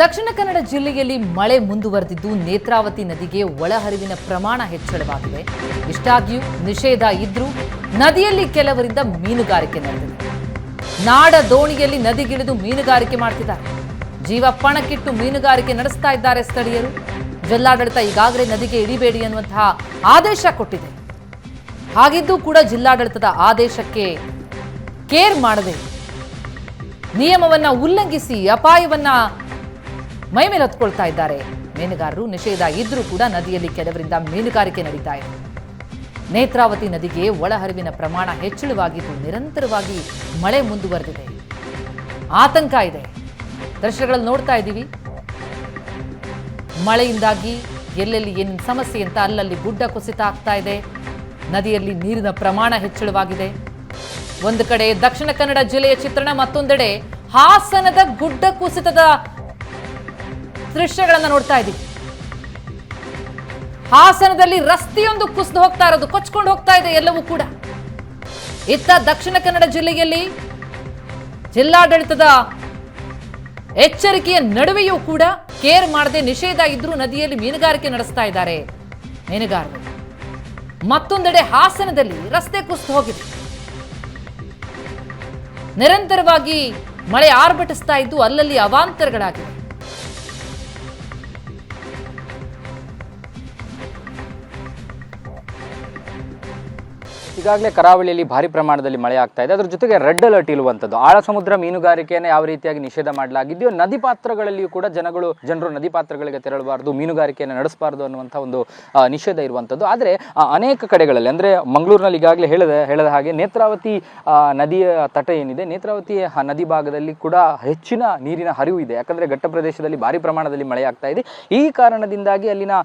ದಕ್ಷಿಣ ಕನ್ನಡ ಜಿಲ್ಲೆಯಲ್ಲಿ ಮಳೆ ಮುಂದುವರೆದಿದ್ದು ನೇತ್ರಾವತಿ ನದಿಗೆ ಒಳಹರಿವಿನ ಪ್ರಮಾಣ ಹೆಚ್ಚಳವಾಗಿದೆ. ಇಷ್ಟಾಗಿಯೂ ನಿಷೇಧ ಇದ್ರೂ ನದಿಯಲ್ಲಿ ಕೆಲವರಿಂದ ಮೀನುಗಾರಿಕೆ ನಡೆದಿದೆ. ನಾಡ ದೋಣಿಯಲ್ಲಿ ನದಿಗಿಳಿದು ಮೀನುಗಾರಿಕೆ ಮಾಡ್ತಿದ್ದಾರೆ. ಜೀವ ಪಣಕ್ಕಿಟ್ಟು ಮೀನುಗಾರಿಕೆ ನಡೆಸ್ತಾ ಇದ್ದಾರೆ ಸ್ಥಳೀಯರು. ಜಿಲ್ಲಾಡಳಿತ ಈಗಾಗಲೇ ನದಿಗೆ ಇಳಿಬೇಡಿ ಅನ್ನುವಂತಹ ಆದೇಶ ಕೊಟ್ಟಿದೆ. ಹಾಗಿದ್ದೂ ಕೂಡ ಜಿಲ್ಲಾಡಳಿತದ ಆದೇಶಕ್ಕೆ ಕೇರ್ ಮಾಡದೆ ನಿಯಮವನ್ನ ಉಲ್ಲಂಘಿಸಿ ಅಪಾಯವನ್ನ ಮೈ ಮೇಲೆ ಹೊತ್ಕೊಳ್ತಾ ಇದ್ದಾರೆ. ಮೀನುಗಾರರು ನಿಷೇಧ ಇದ್ರೂ ಕೂಡ ನದಿಯಲ್ಲಿ ಕೆಲವರಿಂದ ಮೀನುಗಾರಿಕೆ ನಡೀತಾ ಇದೆ. ನೇತ್ರಾವತಿ ನದಿಗೆ ಒಳಹರಿವಿನ ಪ್ರಮಾಣ ಹೆಚ್ಚಳವಾಗಿದ್ದು ನಿರಂತರವಾಗಿ ಮಳೆ ಮುಂದುವರೆದಿದೆ. ಆತಂಕ ಇದೆ. ದೃಶ್ಯಗಳಲ್ಲಿ ನೋಡ್ತಾ ಇದ್ದೀವಿ. ಮಳೆಯಿಂದಾಗಿ ಎಲ್ಲೆಲ್ಲಿ ಏನು ಸಮಸ್ಯೆ ಅಂತ ಅಲ್ಲಲ್ಲಿ ಗುಡ್ಡ ಕುಸಿತ ಆಗ್ತಾ ಇದೆ. ನದಿಯಲ್ಲಿ ನೀರಿನ ಪ್ರಮಾಣ ಹೆಚ್ಚಳವಾಗಿದೆ. ಒಂದು ಕಡೆ ದಕ್ಷಿಣ ಕನ್ನಡ ಜಿಲ್ಲೆಯ ಚಿತ್ರಣ ಮತ್ತೊಂದೆಡೆ ಹಾಸನದ ಗುಡ್ಡ ಕುಸಿತದ ದೃಶ್ಯಗಳನ್ನ ನೋಡ್ತಾ ಇದ್ದೀವಿ. ಹಾಸನದಲ್ಲಿ ರಸ್ತೆಯೊಂದು ಕುಸಿದು ಹೋಗ್ತಾ ಇರೋದು, ಕೊಚ್ಕೊಂಡು ಹೋಗ್ತಾ ಇದೆ ಎಲ್ಲವೂ ಕೂಡ. ಇತ್ತ ದಕ್ಷಿಣ ಕನ್ನಡ ಜಿಲ್ಲೆಯಲ್ಲಿ ಜಿಲ್ಲಾಡಳಿತದ ಎಚ್ಚರಿಕೆಯ ನಡುವೆಯೂ ಕೂಡ ಕೇರ್ ಮಾಡದೆ ನಿಷೇಧ ಇದ್ರೂ ನದಿಯಲ್ಲಿ ಮೀನುಗಾರಿಕೆ ನಡೆಸ್ತಾ ಇದ್ದಾರೆ ಮೀನುಗಾರರು. ಮತ್ತೊಂದೆಡೆ ಹಾಸನದಲ್ಲಿ ರಸ್ತೆ ಕುಸಿದು ಹೋಗಿದೆ. ನಿರಂತರವಾಗಿ ಮಳೆ ಆರ್ಭಟಿಸ್ತಾ ಇದ್ದು ಅಲ್ಲಲ್ಲಿ ಅವಾಂತರಗಳಾಗಿವೆ. ಈಗಾಗಲೇ ಕರಾವಳಿಯಲ್ಲಿ ಭಾರಿ ಪ್ರಮಾಣದಲ್ಲಿ ಮಳೆ ಆಗ್ತಾ ಇದೆ. ಅದರ ಜೊತೆಗೆ ರೆಡ್ ಅಲರ್ಟ್ ಇರುವಂತದ್ದು. ಆಳ ಸಮುದ್ರ ಮೀನುಗಾರಿಕೆಯನ್ನು ಯಾವ ರೀತಿಯಾಗಿ ನಿಷೇಧ ಮಾಡಲಾಗಿದೆಯೋ, ನದಿ ಪಾತ್ರಗಳಲ್ಲಿಯೂ ಕೂಡ ಜನಗಳು, ಜನರು ನದಿ ಪಾತ್ರಗಳಿಗೆ ತೆರಳಬಾರ್ದು, ಮೀನುಗಾರಿಕೆಯನ್ನು ನಡೆಸಬಾರ್ದು ಅನ್ನುವಂಥ ಒಂದು ನಿಷೇಧ ಇರುವಂಥದ್ದು ಆದರೆ ಅನೇಕ ಕಡೆಗಳಲ್ಲಿ, ಅಂದರೆ ಮಂಗಳೂರಿನಲ್ಲಿ ಈಗಾಗಲೇ ಹೇಳಿದ ಹೇಳಿದ ಹಾಗೆ ನೇತ್ರಾವತಿ ನದಿಯ ತಟ ಏನಿದೆ, ನೇತ್ರಾವತಿ ನದಿ ಭಾಗದಲ್ಲಿ ಕೂಡ ಹೆಚ್ಚಿನ ನೀರಿನ ಹರಿವು ಇದೆ. ಯಾಕಂದರೆ ಘಟ್ಟ ಪ್ರದೇಶದಲ್ಲಿ ಭಾರಿ ಪ್ರಮಾಣದಲ್ಲಿ ಮಳೆ ಆಗ್ತಾ ಇದೆ. ಈ ಕಾರಣದಿಂದಾಗಿ ಅಲ್ಲಿನ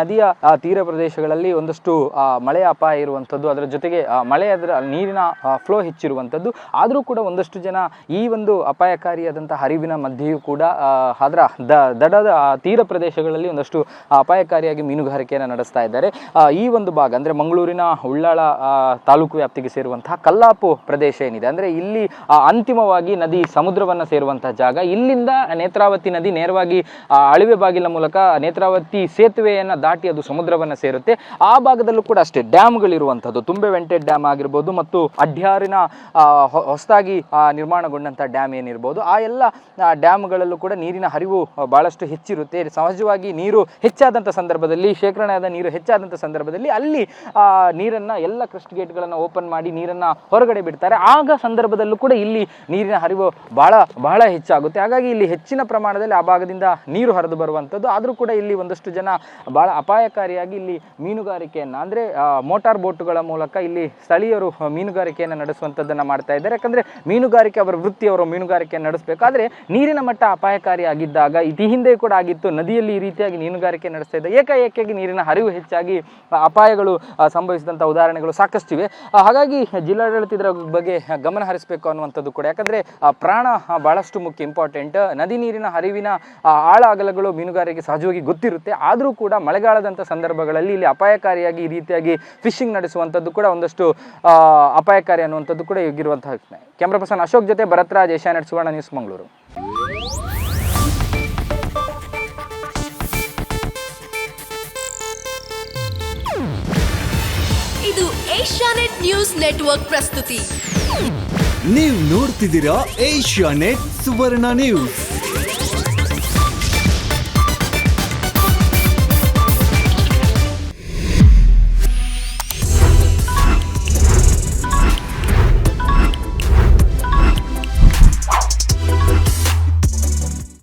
ನದಿಯ ತೀರ ಪ್ರದೇಶಗಳಲ್ಲಿ ಒಂದಷ್ಟು ಮಳೆ ಅಪಾಯ ಇರುವಂಥದ್ದು ಅದರ ಜೊತೆಗೆ ಆ, ಮಳೆ ಅದರ ನೀರಿನ ಫ್ಲೋ ಹೆಚ್ಚಿರುವಂಥದ್ದು. ಆದರೂ ಕೂಡ ಒಂದಷ್ಟು ಜನ ಈ ಒಂದು ಅಪಾಯಕಾರಿಯಾದಂಥ ಹರಿವಿನ ಮಧ್ಯೆಯೂ ಕೂಡ ಅದರ ದಡದ ತೀರ ಪ್ರದೇಶಗಳಲ್ಲಿ ಒಂದಷ್ಟು ಅಪಾಯಕಾರಿಯಾಗಿ ಮೀನುಗಾರಿಕೆಯನ್ನು ನಡೆಸ್ತಾ ಇದ್ದಾರೆ. ಈ ಒಂದು ಭಾಗ ಅಂದರೆ ಮಂಗಳೂರಿನ ಉಳ್ಳಾಳ ತಾಲೂಕು ವ್ಯಾಪ್ತಿಗೆ ಸೇರುವಂತಹ ಕಲ್ಲಾಪು ಪ್ರದೇಶ ಏನಿದೆ ಅಂದರೆ ಇಲ್ಲಿ ಅಂತಿಮವಾಗಿ ನದಿ ಸಮುದ್ರವನ್ನು ಸೇರುವಂತಹ ಜಾಗ. ಇಲ್ಲಿಂದ ನೇತ್ರಾವತಿ ನದಿ ನೇರವಾಗಿ ಅಳಿವೆ ಬಾಗಿಲ ಮೂಲಕ ನೇತ್ರಾವತಿ ಸೇತುವೆಯನ್ನು ದಾಟಿ ಅದು ಸಮುದ್ರವನ್ನು ಸೇರುತ್ತೆ. ಆ ಭಾಗದಲ್ಲೂ ಕೂಡ ಅಷ್ಟೇ ಡ್ಯಾಮ್ಗಳಿರುವಂಥದ್ದು ತುಂಬೆ ವೆಂಟೆಡ್ ಡ್ಯಾಮ್ ಆಗಿರ್ಬೋದು ಮತ್ತು ಅಡ್ಯಾರಿನ ಹೊಸದಾಗಿ ನಿರ್ಮಾಣಗೊಂಡಂಥ ಡ್ಯಾಮ್ ಏನಿರ್ಬೋದು, ಆ ಎಲ್ಲ ಡ್ಯಾಮ್ಗಳಲ್ಲೂ ಕೂಡ ನೀರಿನ ಹರಿವು ಭಾಳಷ್ಟು ಹೆಚ್ಚಿರುತ್ತೆ. ಸಹಜವಾಗಿ ನೀರು ಹೆಚ್ಚಾದಂಥ ಸಂದರ್ಭದಲ್ಲಿ, ಶೇಖರಣೆಯಾದ ನೀರು ಹೆಚ್ಚಾದಂಥ ಸಂದರ್ಭದಲ್ಲಿ ಅಲ್ಲಿ ನೀರನ್ನು, ಎಲ್ಲ ಗೇಟ್ ಗೇಟ್ಗಳನ್ನು ಓಪನ್ ಮಾಡಿ ನೀರನ್ನ ಹೊರಗಡೆ ಬಿಡ್ತಾರೆ. ಆಗ ಸಂದರ್ಭದಲ್ಲೂ ಕೂಡ ಇಲ್ಲಿ ನೀರಿನ ಹರಿವು ಬಹಳ ಬಹಳ ಹೆಚ್ಚಾಗುತ್ತೆ. ಹಾಗಾಗಿ ಇಲ್ಲಿ ಹೆಚ್ಚಿನ ಪ್ರಮಾಣದಲ್ಲಿ ಆ ಭಾಗದಿಂದ ನೀರು ಹರಿದು ಬರುವಂಥದ್ದು. ಆದರೂ ಕೂಡ ಇಲ್ಲಿ ಒಂದಷ್ಟು ಜನ ಬಹಳ ಅಪಾಯಕಾರಿಯಾಗಿ ಇಲ್ಲಿ ಮೀನುಗಾರಿಕೆಯನ್ನು, ಅಂದರೆ ಮೋಟಾರ್ ಬೋಟುಗಳ ಮೂಲಕ ಇಲ್ಲಿ ಸ್ಥಳೀಯರು ಆ, ಮೀನುಗಾರಿಕೆಯನ್ನು ನಡೆಸುವಂಥದ್ದನ್ನು ಮಾಡ್ತಾ ಇದ್ದಾರೆ. ಯಾಕಂದರೆ ಮೀನುಗಾರಿಕೆ ಅವರ ವೃತ್ತಿ ಅವರು ಮೀನುಗಾರಿಕೆಯನ್ನು ನಡೆಸಬೇಕಾದ್ರೆ ನೀರಿನ ಮಟ್ಟ ಅಪಾಯಕಾರಿಯಾಗಿದ್ದಾಗ ಇತಿ ಹಿಂದೆ ಕೂಡ ಆಗಿತ್ತು. ನದಿಯಲ್ಲಿ ಈ ರೀತಿಯಾಗಿ ಮೀನುಗಾರಿಕೆ ನಡೆಸ್ತಾ ಇದ್ದ ಏಕಾಏಕಿಯಾಗಿ ನೀರಿನ ಹರಿವು ಹೆಚ್ಚಾಗಿ ಅಪಾಯಗಳು ಸಂಭವಿಸಿದಂಥ ಉದಾಹರಣೆಗಳು ಸಾಕಷ್ಟಿವೆ ಹಾಗಾಗಿ ಜಿಲ್ಲಾಡಳಿತ ಇದರ ಬಗ್ಗೆ ಗಮನ ಹರಿಸಬೇಕು ಅನ್ನುವಂಥದ್ದು ಕೂಡ. ಯಾಕಂದರೆ ಪ್ರಾಣ ಭಾಳಷ್ಟು ಮುಖ್ಯ ಇಂಪಾರ್ಟೆಂಟ್ ನದಿ ನೀರಿನ ಹರಿವಿನ ಆಳ ಅಗಲಗಳು ಮೀನುಗಾರಿಕೆ ಸಹಜವಾಗಿ ಗೊತ್ತಿರುತ್ತೆ. ಆದರೂ ಕೂಡ ಮಳೆಗಾಲದಂಥ ಸಂದರ್ಭಗಳಲ್ಲಿ ಇಲ್ಲಿ ಅಪಾಯಕಾರಿಯಾಗಿ ಈ ರೀತಿಯಾಗಿ ಫಿಶಿಂಗ್ ನಡೆಸುವಂಥದ್ದು ಕೂಡ ಒಂದಷ್ಟು ಅಪಾಯಕಾರಿ ಅನ್ನುವಂಥದ್ದು ಕೂಡ ಈಗಿರುವಂತಹ ಕ್ಯಾಮ್ರಾ ಪರ್ಸನ್ ಅಶೋಕ್ ಜೊತೆ ಭರತ್ರಾಜ್ ಏಷ್ಯಾನೆಟ್ ಸುವರ್ಣ ನ್ಯೂಸ್ ಮಂಗಳೂರು. ಇದು ಏಷ್ಯಾನೆಟ್ ನ್ಯೂಸ್ ನೆಟ್ವರ್ಕ್ ಪ್ರಸ್ತುತಿ. ನೀವು ನೋಡ್ತಿದ್ದೀರಾ ಏಷ್ಯಾನೆಟ್ ಸುವರ್ಣ ನ್ಯೂಸ್.